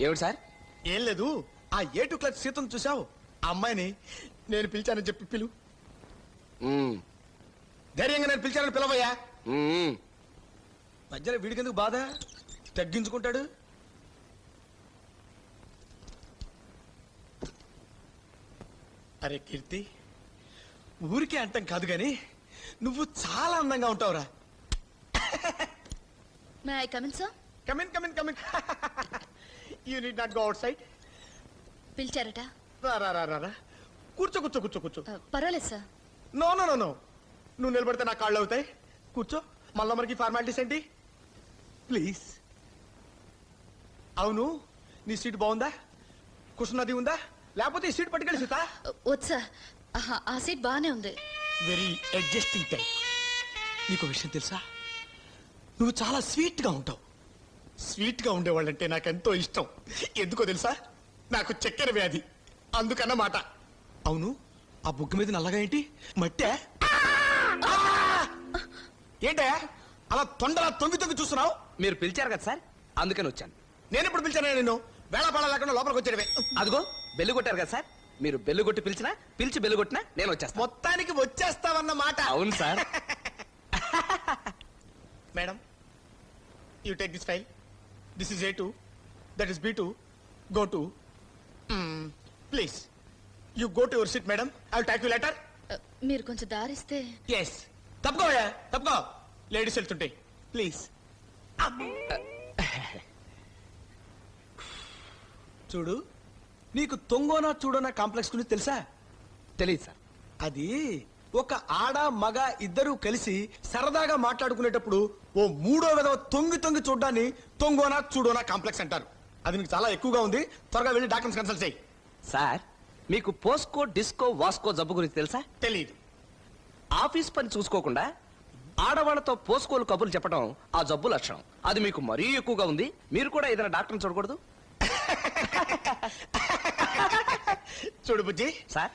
ఏమిటి సార్? ఏం లేదు. ఆ ఏటు క్లచ్ సీతను చూసావు ఆ అమ్మాయిని నేను పిలిచానని చెప్పి పిలు. మ్మ్. ధైర్యంగా నేను పిలిచానని పిలవయ్యా. మ్మ్. మధ్యలో వీడికెందుకు బాధ? తగ్గించుకుంటాడు. అరే కీర్తి ఊరికే అంటాం కాదు గాని నువ్వు చాలా అందంగా ఉంటావురా. May I come in sir come in come in come in you need not go outside పిలిచారట. రా రా రా రా రా. కూర్చో కూర్చో కూర్చో కూర్చో. Uh, పర్వాలేదు sir. No no no no నువ్వు నిలబడితే నా కాళ్ళు అవుతాయి. కూర్చో. మళ్ళా మనకి ఫార్మాలిటీస్ ఏంటి? ప్లీజ్ అవును నీ సీట్ బాగుందా? కుషన్ అది ఉందా? లేకపోతే ఈ సీట్ పట్టుకెళ్ళి సీత వద్దు సార్. ఆహా, ఆ సీట్ బాగానే ఉంది. వెరీ అడ్జస్టింగ్ టైప్ నీకు విషయం తెలుసా? నువ్వు చాలా స్వీట్గా ఉంటావు. స్వీట్గా ఉండేవాళ్ళంటే నాకు ఎంతో ఇష్టం. ఎందుకో తెలుసా? నాకు చక్కెర వ్యాధి. అందుకన్నమాట. అవును? ఆ బుగ్గ మీద నల్లగా ఏంటి? మట్టే? ఏంటే? అలా తొండలా తొంగి తొంగి చూస్తున్నావు? మీరు పిలిచారు కదా సార్. అందుకని వచ్చాను. నేను ఇప్పుడు పిలిచాను నేను వేళ పాడ లేకుండా లోపలికి వచ్చేటవే అదిగో బెల్లు కొట్టారు కదా సార్. మీరు బెల్లు కొట్టి పిలిచినా పిలిచి బెల్లు కొట్టినా నేను వచ్చేస్తాను. మొత్తానికి వచ్చేస్తావన్న మాట. అవును sir. Madam you take this file this is A two that is B two go to please you go to your seat madam I talk you letter మీరు కొంచెం దారిస్తే. ఎస్ తప్పుకోయా తప్పుకో. లేడీస్ వెళ్తుంటాయి ప్లీజ్ చూడు నీకు తొంగోనా చూడోనా కాంప్లెక్స్ గురించి తెలుసా? తెలియదు sir. అది ఒక ఆడ మగ ఇద్దరు కలిసి సరదాగా మాట్లాడుకునేటప్పుడు ఓ మూడో విధవ తొంగి తొంగి చూడ్డాన్ని తొంగోనా చూడోనా కాంప్లెక్స్ అంటారు. అది నీకు చాలా ఎక్కువగా ఉంది. త్వరగా వెళ్ళి డాక్టర్స్ కన్సల్ట్ చేయి. సార్ మీకు పోస్కో డిస్కో వాస్కో జబ్బు గురించి తెలుసా? తెలియదు ఆఫీస్ పని చూసుకోకుండా ఆడవాళ్ళతో పోస్కోలు కబుర్లు చెప్పడం ఆ జబ్బు లక్షణం. అది మీకు మరీ ఎక్కువగా ఉంది. మీరు కూడా ఏదైనా డాక్టర్ని చూడకూడదు? చూడు బుజ్జి. సార్.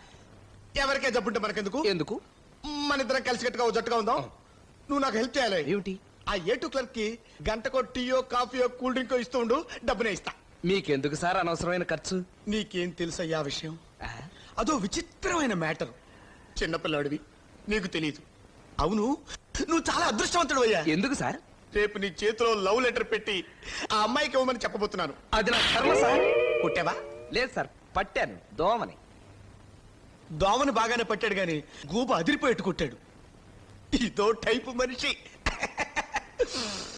ఎవరికే జబ్బుంటే మనకెందుకు? ఎందుకు? మన ఇద్దరం కలిసి కట్టుగా ఓ జట్టుగా ఉందాం. నువ్వు నాకు హెల్ప్ చేయాలి. ఏమిటి? ఆ ఏటు క్లర్క్కి గంటకో టీయో కాఫీయో కూల్ డ్రింకో ఇస్తూ ఉండు డబ్బునే ఇస్తా. మీకెందుకు సార్ అనవసరమైన ఖర్చు? నీకేం తెలుసయ్యా ఆ విషయం? అదో విచిత్రమైన మ్యాటర్. చిన్నపిల్లాడివి నీకు తెలియదు అవును నువ్వు చాలా అదృష్టవంతుడు అయ్యా. ఎందుకు సార్? రేపు నీ చేతిలో లవ్ లెటర్ పెట్టి ఆ అమ్మాయికి ఇవ్వమని చెప్పబోతున్నాను. అది నా కర్మ సార్. కొట్టావా? లేదు సార్ పట్టాను దోమని. దోమను బాగానే పట్టాడు గాని గూబ అదిరిపోయేట్టు కొట్టాడు. ఇదో టైపు మనిషి.